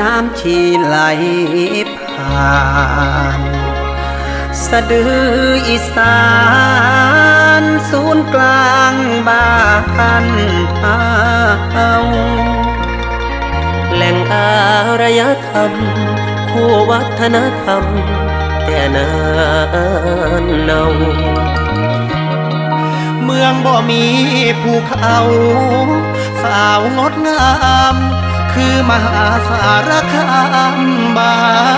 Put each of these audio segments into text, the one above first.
น้ำชีไหลผ่าน สะดืออีสานศูนย์กลางบ้านเฮาแหล่งอารยธรรม คู่วัฒนธรรม แต่นานเนาเมืองบ่มีภูเขาสาวงดงาม คือมหาสารคามบ้าน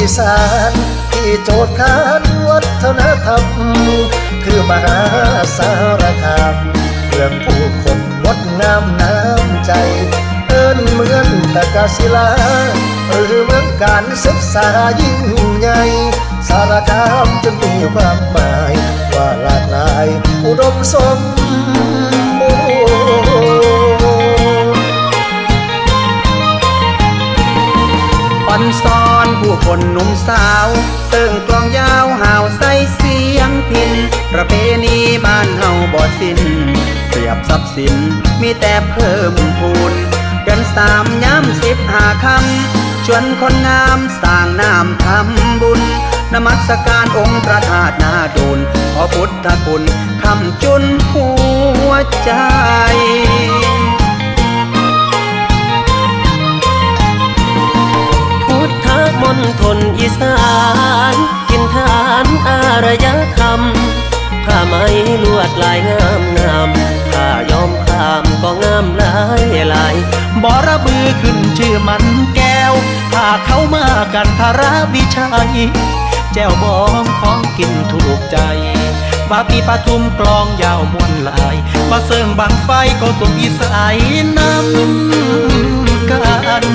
อีสานที่โจทย์ขานวัฒนธรรม คือมหาสารคามเมืองผู้คนงดงามน้ำใจ เอิ้นเหมือนตะกาศิลา หรือเมืองการศึกษายิ่งใหญ่สารคามจึงมีความหมาย ว่าหลากหลายอุดมสม คนหนุ่มสาวเสิ่งกลองยาวห่าวใส่เสียงพิน ประเพณีบ้านเฮาบ่สิ้นเปรียบทรัพย์สินมีแต่เพิ่มพูนเดือนสามย้ำสิบหาคำชวนคนงามสร้างน้ำทำบุญนมัสการองค์พระธาตุนาดูลขอพุทธคุณคำจุนหัวใจ ไหมลวดลายงามงามผ้ายอมขามก็งามหลายหลายบอระบือขึ้นชื่อมันแก้ว ถ้าเขามากันทาราวิชัย แจ้วบองของกินถูกใจบาปีปาทุมกลองยาวมวนลายมาเสิงบางไฟก็สุมอีสายน้ำกัน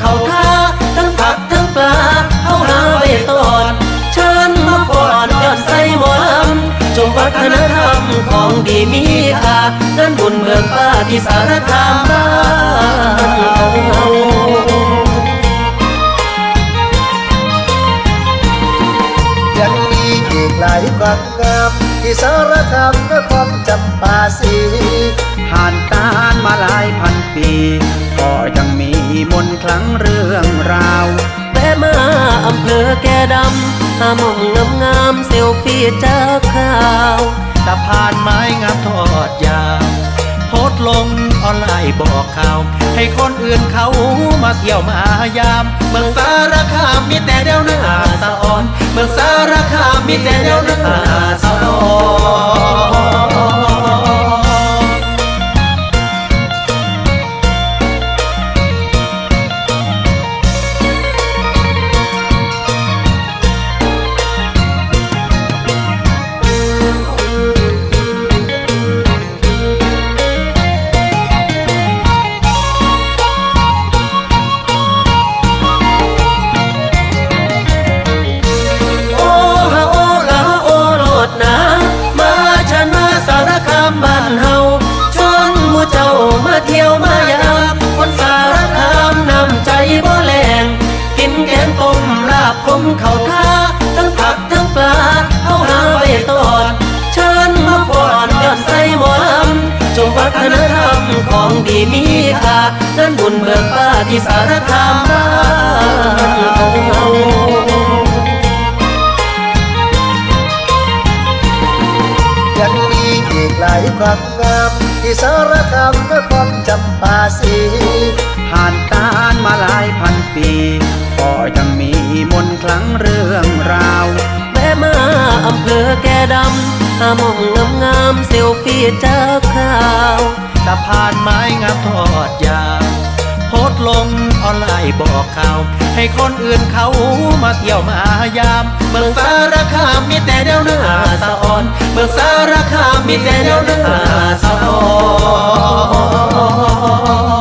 เขาท่าทั้งผักทั้งปลาเฮาหาไว้ตอนเชิญมาฟอนยอดใส่หมอลำจงวัฒนธรรมของดีมีค่านั้นบุญเมืองฟ้าที่สารคามบ้านยังมีอีกหลายความงามที่สารคามนครจำปาสีผ่านการมาหลายพันปี คลังเรื่องราวแวะมาอำเภอแก่ดำหาหมองงามงามๆเซลฟี่เจ้าข่าวสะพานไม้งามทอดยาวโพสต์ลงออนไลน์บอกข่าว ให้คนอื่นเขามาเที่ยวมายาม เมืองสารคามมีแต่เดียวหน้าสะอ่อน เมืองสารคามมีแต่เดียวหน้าสะอ่อน นั้นบุญเบิกฟ้าที่สารคามบ้านเฮายังมีอีกหลายความงามที่สารคามนครจำปาสีผ่านการมาหลายพันปีก็ยังมีมนคลังเรื่องราวแม่มาอำเภอแก่ดำหามองามเซลฟี่เจ้าข่าวสะพานไม้งามทอดยาวโพสลงออนไลน์บอกข่าว ให้คนอื่นเขามาเที่ยวมายาม เมืองสารคามมีแต่เดวหน้าสะอ่อน เมืองสารคามมีแต่เดวหน้าสะอ่อน